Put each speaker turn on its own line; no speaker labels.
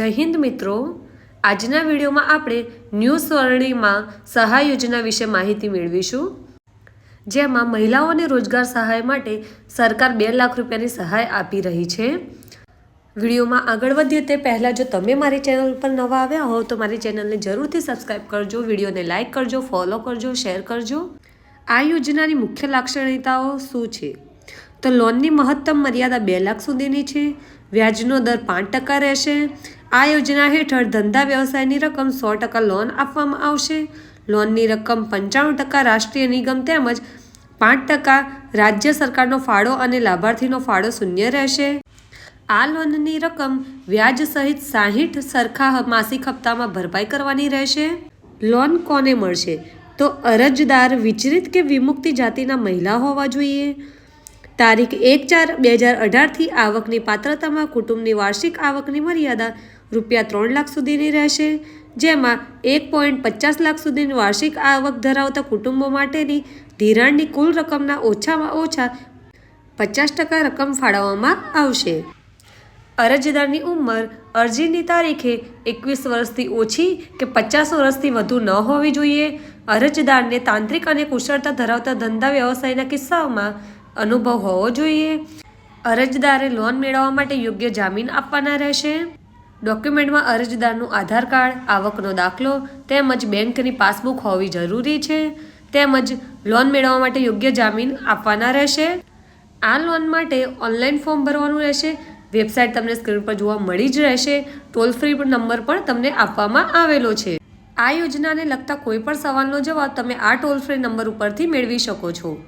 જય હિન્દ મિત્રો. આજના વિડીયોમાં આપણે ન્યૂ સ્વર્ણિમાં સહાય યોજના વિશે માહિતી મેળવીશું. જેમાં મહિલાઓને રોજગાર સહાય માટે સરકાર બે લાખ રૂપિયાની સહાય આપી રહી છે. વિડીયોમાં આગળ વધીએ તે પહેલાં જો તમે મારી ચેનલ પર નવા આવ્યા હો તો મારી ચેનલને જરૂરથી સબસ્ક્રાઈબ કરજો, વિડીયોને લાઇક કરજો, ફોલો કરજો, શેર કરજો. આ યોજનાની મુખ્ય લાક્ષણિકતાઓ શું છે? તો લોનની મહત્તમ મર્યાદા બે લાખ સુધીની છે, વ્યાજનો દર પાંચ ટકા રહેશે આ યોજના હેઠળ ધંધા વ્યવસાયની રકમ સો ટકા લોન આપવામાં આવશે. લોનની રકમ પંચાણું ટકા રાષ્ટ્રીય નિગમ તેમજ પાંચ ટકા રાજ્ય સરકારનો ફાળો અને લાભાર્થીનો ફાળો શૂન્ય રહેશે. આ લોનની રકમ વ્યાજ સહિત સાહીઠ સરખા માસિક હપ્તામાં ભરપાઈ કરવાની રહેશે. લોન કોને મળશે? તો અરજદાર વિચરિત કે વિમુક્તિ જાતિના મહિલા હોવા જોઈએ. તારીખ એક ચાર બે હજાર અઢારથી આવકની પાત્રતામાં કુટુંબની વાર્ષિક આવકની મર્યાદા રૂપિયા ત્રણ લાખ સુધીની રહેશે, જેમાં એક પોઈન્ટ પચાસ લાખ સુધીની વાર્ષિક આવક ધરાવતા કુટુંબો માટેની ધિરાણની કુલ રકમના ઓછામાં ઓછા પચાસ ટકા રકમ ફાળવવામાં આવશે. અરજદારની ઉંમર અરજીની તારીખે એકવીસ વર્ષથી ઓછી કે પચાસ વર્ષથી વધુ ન હોવી જોઈએ. અરજદારને તાંત્રિક અને કુશળતા ધરાવતા ધંધા વ્યવસાયના કિસ્સાઓમાં અનુભવ હોવો જોઈએ. અરજદારે લોન મેળવવા માટે યોગ્ય જામીન આપવાના રહેશે. ડોક્યુમેન્ટમાં અરજદારનું આધાર કાર્ડ, આવકનો દાખલો તેમજ બેંકની પાસબુક હોવી જરૂરી છે. તેમજ લોન મેળવવા માટે યોગ્ય જામીન આપવાના રહેશે. આ લોન માટે ઓનલાઈન ફોર્મ ભરવાનું રહેશે. વેબસાઇટ તમને સ્ક્રીન પર જોવા મળી જ રહેશે. ટોલ ફ્રી નંબર પણ તમને આપવામાં આવેલો છે. આ યોજનાને લગતા કોઈ પણ સવાલનો જવાબ તમે આ ટોલ ફ્રી નંબર ઉપરથી મેળવી શકો છો.